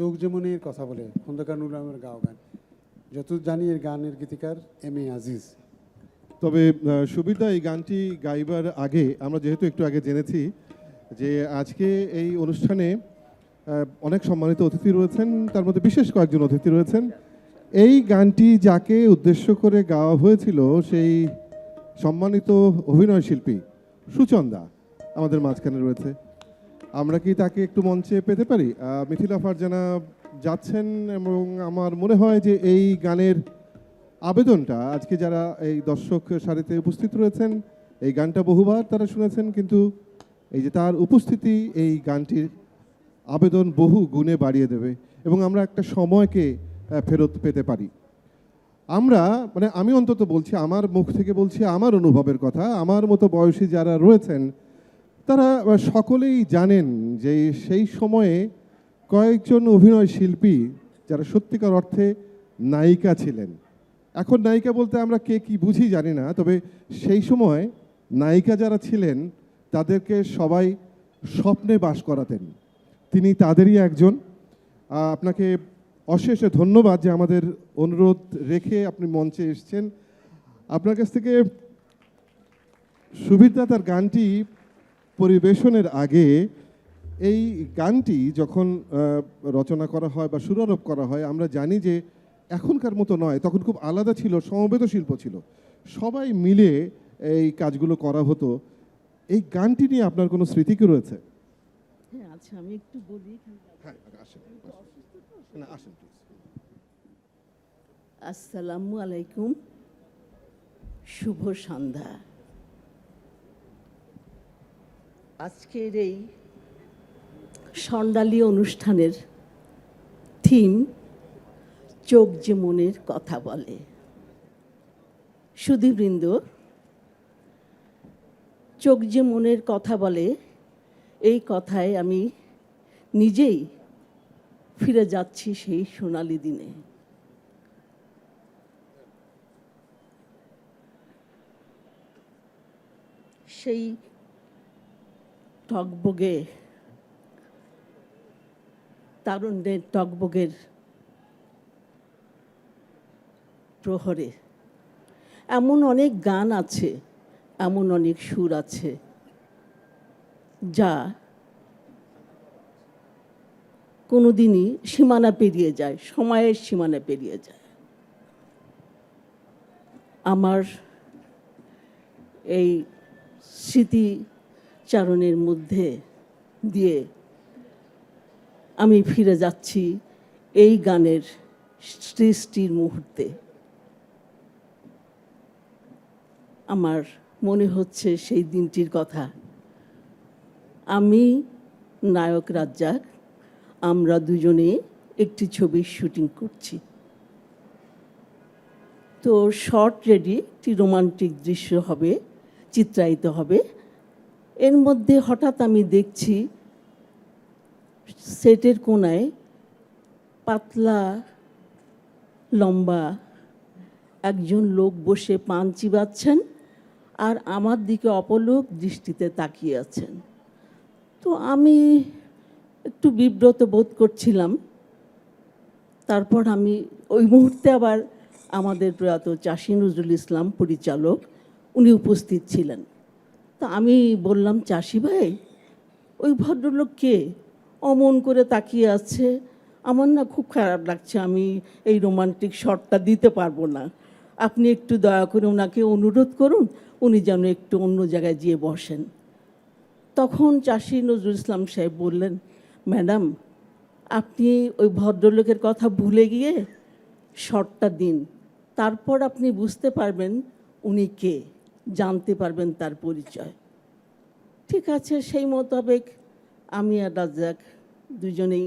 চোখ যেমনের কথা বলে, খন্দকার নুর আলমের গাওয়া গান। যত জানি এর গানের গীতিকার এম এ আজিজ। তবে সুবিধা এই গানটি গাইবার আগে আমরা যেহেতু একটু আগে জেনেছি যে আজকে এই অনুষ্ঠানে অনেক সম্মানিত অতিথি রয়েছেন, তার মধ্যে বিশেষ কয়েকজন অতিথি রয়েছেন। এই গানটি যাকে উদ্দেশ্য করে গাওয়া হয়েছিল সেই সম্মানিত অভিনয় শিল্পী সুচন্দা আমাদের মাঝখানে রয়েছে। আমরা কি তাকে একটু মঞ্চে পেতে পারি? মিথিলা ফারজানা যাচ্ছেন এবং আমার মনে হয় যে এই গানের আবেদনটা, আজকে যারা এই দর্শক সারিতে উপস্থিত রয়েছেন, এই গানটা বহুবার তারা শুনেছেন, কিন্তু এই যে তার উপস্থিতি এই গানটির আবেদন বহু গুণে বাড়িয়ে দেবে এবং আমরা একটা সময়কে ফেরত পেতে পারি। আমরা মানে আমি অন্তত বলছি, আমার মুখ থেকে বলছি আমার অনুভবের কথা, আমার মতো বয়সী যারা রয়েছেন তারা সকলেই জানেন যে সেই সময়ে কয়েকজন অভিনয় শিল্পী যারা সত্যিকার অর্থে নায়িকা ছিলেন। এখন নায়িকা বলতে আমরা কে কি বুঝি জানি না, তবে সেই সময় নায়িকা যারা ছিলেন, তাদেরকে সবাই স্বপ্নে বাস করাতেন। তিনি তাদেরই একজন। আপনাকে অশেষ ধন্যবাদ যে আমাদের অনুরোধ রেখে আপনি মঞ্চে এসেছেন। আপনার কাছ থেকে সুবিধা তার গানটি পরিবেশনের আগে এই গানটি যখন রচনা করা হয় বা সুরারোপ করা হয় আমরা জানি যে এখনকার মতো নয় তখন খুব আলাদা ছিল সমবেত শিল্প ছিল। সবাই মিলে এই কাজগুলো করা হতো। এই গানটি নিয়ে আপনার কোনো স্মৃতি কি রয়েছে? হ্যাঁ আচ্ছা আমি একটু বলি এখানে। হ্যাঁ। আসসালামু আলাইকুম। শুভ সন্ধ্যা। আজকের এই স্বর্ণালী অনুষ্ঠানের থিম চোখ যে মনের কথা বলে। সুধীবৃন্দ, চোখ যে মনের কথা বলে, এই কথায় আমি নিজেই ফিরে যাচ্ছি সেই সোনালি দিনে। সেই টকবগে তারুণ্যের টকবগের প্রহরে। এমন অনেক গান আছে, এমন অনেক সুর আছে, যা কোনোদিনই সীমানা পেরিয়ে যায়, সময়ের সীমানা পেরিয়ে যায়। আমার এই স্মৃতিচারণের মধ্যে দিয়ে আমি ফিরে যাচ্ছি এই গানের সৃষ্টির মুহূর্তে। আমার মনে হচ্ছে সেই দিনটির কথা। আমি নায়ক রাজ্জাক, আমরা দুজনে একটি ছবির শুটিং করছি। তো শর্ট রেডি একটি রোমান্টিক দৃশ্য হবে, চিত্রায়িত হবে। এর মধ্যে হঠাৎ আমি দেখছি সেটের কোনায় পাতলা, লম্বা একজন লোক বসে পান চিবাচ্ছেন আর আমার দিকে অপলোক দৃষ্টিতে তাকিয়ে আছেন। তো আমি একটু বিব্রত বোধ করছিলাম। তারপর আমি ওই মুহূর্তে আবার আমাদের প্রয়াত চাষি নজরুল ইসলাম পরিচালক, উনি উপস্থিত ছিলেন। তা আমি বললাম, চাষি ভাই, ওই ভদ্রলোক কে? অমন করে তাকিয়ে আছে। আমার না খুব খারাপ লাগছে, আমি এই রোমান্টিক শটটা দিতে পারব না। আপনি একটু দয়া করে ওনাকে অনুরোধ করুন, উনি যেন একটু অন্য জায়গায় গিয়ে বসেন। তখন চাষি নজরুল ইসলাম সাহেব বললেন, ম্যাডাম, আপনি ওই ভদ্রলোকের কথা ভুলে গিয়ে শটটা দিন। তারপর আপনি বুঝতে পারবেন উনি কে। জানতে পারবেন তার পরিচয়। ঠিক আছে, সেই মোতাবেক আমি আর রাজ্জাক দুজনেই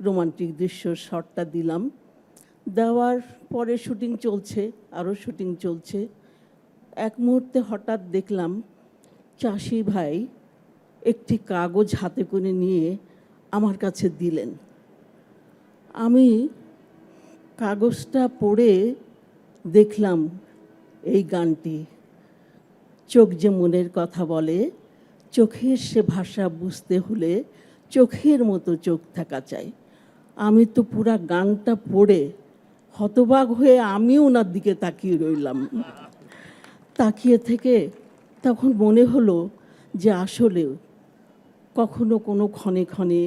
রোমান্টিক দৃশ্য শটটা দিলাম। দেওয়ার পরে শুটিং চলছে, আরও শুটিং চলছে। এক মুহূর্তে হঠাৎ দেখলাম চাষি ভাই একটি কাগজ হাতে করে নিয়ে আমার কাছে দিলেন। আমি কাগজটা পড়ে দেখলাম এই গানটি। চোখ যে মনের কথা বলে, চোখের সে ভাষা বুঝতে হলে চোখের মতো চোখ থাকা চাই। আমি তো পুরা গানটা পড়ে হতবাক হয়ে আমিও ওনার দিকে তাকিয়ে রইলাম। তাকিয়ে থেকে তখন মনে হলো যে আসলে কখনো কোনো ক্ষণে ক্ষণে,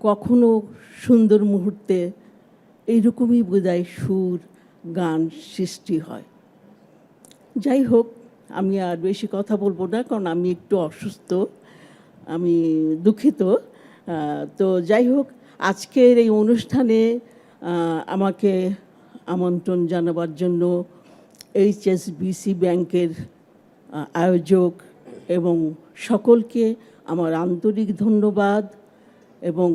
কখনো সুন্দর মুহূর্তে এইরকমই বোধহয় সুর, গান সৃষ্টি হয়। যাই হোক আমি আর বেশি কথা বলব না, কারণ আমি একটু অসুস্থ, আমি দুঃখিত। তো যাই হোক, আজকের এই অনুষ্ঠানে আমাকে আমন্ত্রণ জানাবার জন্য এইচএসবিসি ব্যাংকের আয়োজক এবং সকলকে আমার আন্তরিক ধন্যবাদ এবং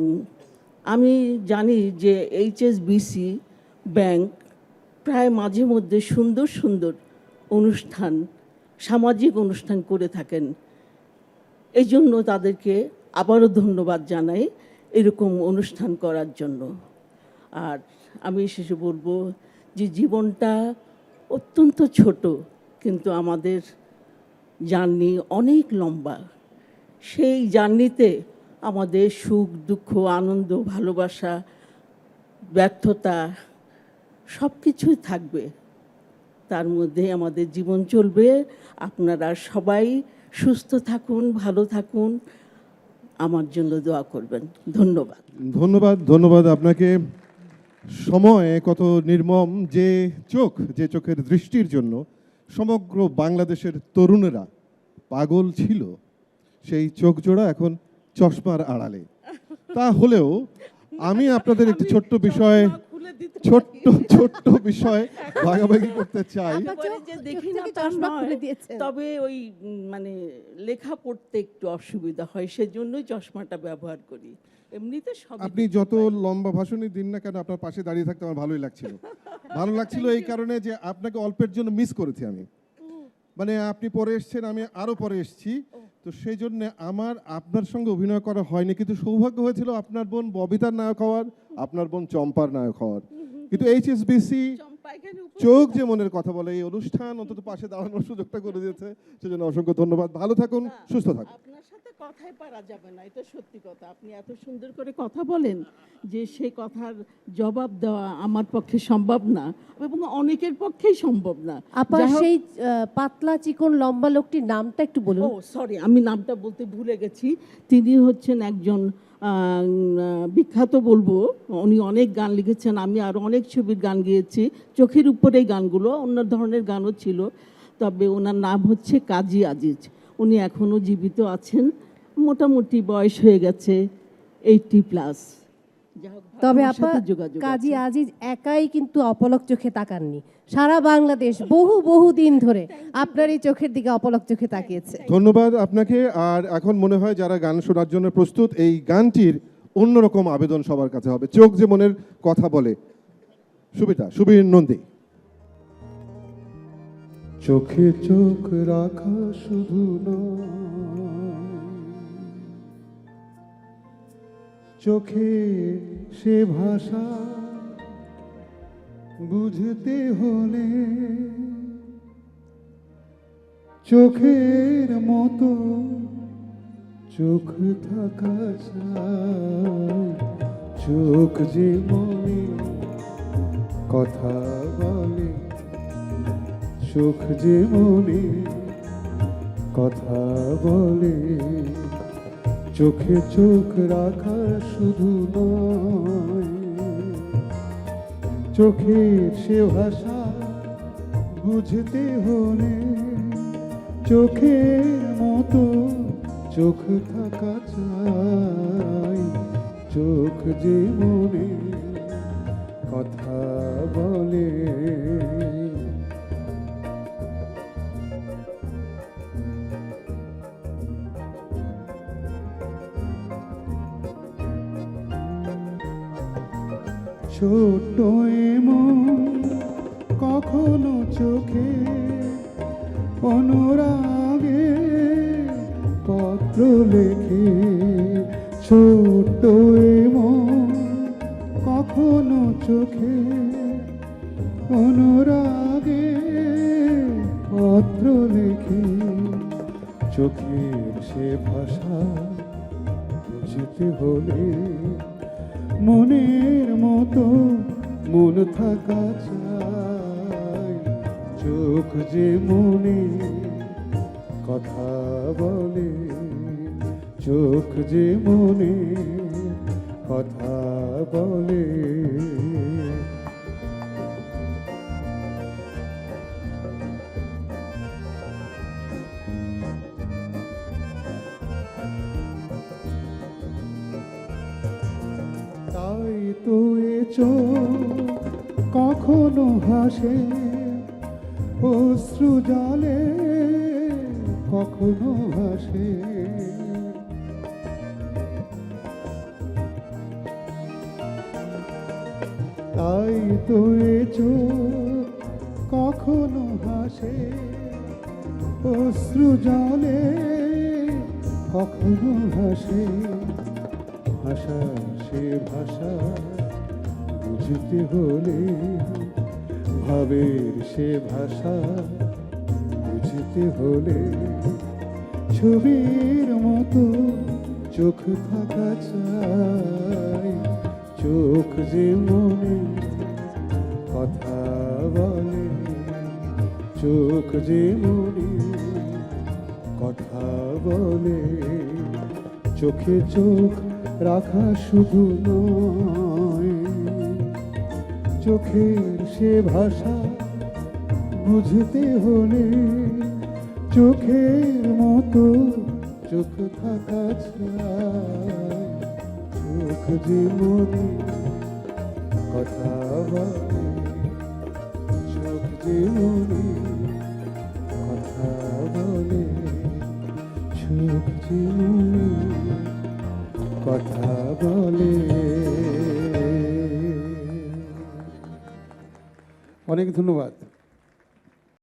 আমি জানি যে এইচএসবিসি ব্যাংক প্রায় মাঝে মধ্যে সুন্দর সুন্দর অনুষ্ঠান সামাজিক অনুষ্ঠান করে থাকেন। এই জন্য তাদেরকে আবারও ধন্যবাদ জানাই এরকম অনুষ্ঠান করার জন্য। আর আমি শেষে বলব যে জীবনটা অত্যন্ত ছোট, কিন্তু আমাদের জার্নি অনেক লম্বা। সেই জার্নিতে আমাদের সুখ, দুঃখ, আনন্দ, ভালোবাসা, ব্যর্থতা সব কিছুই থাকবে। তার মধ্যে আমাদের জীবন চলবে। আপনারা সবাই সুস্থ থাকুন ভালো থাকুন। আমার জন্য দোয়া করবেন। ধন্যবাদ। ধন্যবাদ ধন্যবাদ আপনাকে। সময় কত নির্মম যে চোখ যে চোখের দৃষ্টির জন্য সমগ্র বাংলাদেশের তরুণেরা পাগল ছিল। সেই চোখ জোড়া এখন চশমার আড়ালে। তা হলেও আমি আপনাদের একটি ছোট্ট বিষয় ছোট্ট ছোট্ট বিষয় ভাগাভাগি করতে চাই। দেখি না তা নয়, তবে ওই মানে লেখা পড়তে একটু অসুবিধা হয় সেজন্যই চশমাটা ব্যবহার করি। এমনিতে সব আপনি যত লম্বা ভাষণই দিন না কেন আপনার পাশে দাঁড়িয়ে থাকতে আমার ভালোই লাগছিল। ভালো লাগছিল এই কারণে যে আপনাকে অল্পের জন্য মিস করেছি আমি। মানে আপনি পরে এসছেন আমি আরও পরে এসছি। তো সেই জন্য আমার আপনার সঙ্গে অভিনয় করা হয়নি কিন্তু সৌভাগ্য হয়েছিল আপনার বোন ববিতার নায়ক হওয়ার আপনার বোন চম্পার নায়ক হওয়ার। কিন্তু এইচএসবিসি চোখ যে মনের কথা বলে এই অনুষ্ঠান অন্তত পাশে দাঁড়ানোর সুযোগটা করে দিয়েছে সেজন্য অসংখ্য ধন্যবাদ। ভালো থাকুন সুস্থ থাকুন। আপনার সাথে কথাই পারা যাবে না এটা সত্যি কথা। আপনি এত সুন্দর করে কথা বলেন যে সেই কথার জবাব দেওয়া আমার পক্ষে সম্ভব না এবং অনেকের পক্ষেই সম্ভব না। আপা যাই হোক- সেই পাতলা চিকন লম্বা লোকটির নামটা একটু বলুন। ও সরি আমি নামটা বলতে ভুলে গেছি। তিনি হচ্ছেন একজন বিখ্যাত বলব, উনি অনেক গান লিখেছেন, আমি আরও অনেক ছবির গান গিয়েছি, চোখের উপরেই গানগুলো অন্য ধরনের গানও ছিল, তবে ওনার নাম হচ্ছে কাজী আজিজ, উনি এখনও জীবিত আছেন, মোটামুটি বয়স হয়ে গেছে এইটটি প্লাস তবে আপা কাজী। আজিজ একাই কিন্তু অপলক চোখে তাকাননি। সারা বাংলাদেশ বহু বহু দিন ধরে আপনার এই চোখের দিকে অপলক চোখে তাকিয়েছে। ধন্যবাদ আপনাকে। আর এখন মনে হয় যারা গান শোনার জন্য প্রস্তুত এই গানটির অন্যরকম আবেদন সবার কাছে হবে। চোখ যে মনের কথা বলে। সুবিধা সুবীর নন্দী। চোখে চোখ রাখা শুধু নয় চোখে সে ভাষা বুঝতে হলে চোখের মতো চোখ থাকা চোখ যে মনে কথা বলে, চোখ যে মনে কথা বলে। চোখে চোখ রাখা শুধু নয়, চোখের সে ভাষা বুঝতে হলে চোখের মতো চোখ থাকা চাই। চোখ যে মনে কথা বলে ছোট্ট এমন, কখনো চোখে অনুরাগে পত্র লেখে। ছোট্ট এমন, কখনো চোখে অনুরাগে পত্র লেখে। চোখের সে ভাষা বুঝতে হলে মনের মতো, মন থাকা চাই। চোখ যে মনে কথা বলে, চোখ যে মনে কথা বলে হাসে অশ্রু জলে কখনো হাসে তাই তো চোখ কখনো হাসে অশ্রু জলে কখনো হাসে ভাষা সে ভাষা বুঝতে হলে ভাবের সে ভাষা বুঝতে হলে ছবির মতো চোখ থাকা চাই। চোখ যে মনে কথা বলে, চোখ যে মনে কথা বলে। চোখে চোখ রাখা শুধু নয় চোখের সে ভাষা বুঝতে হলে চোখের মতো চোখ থাকা চোখ যে মনে কথা বলে, চোখ যে মনে কথা বলে, চোখ যে মনে কথা বলে। অনেক ধন্যবাদ।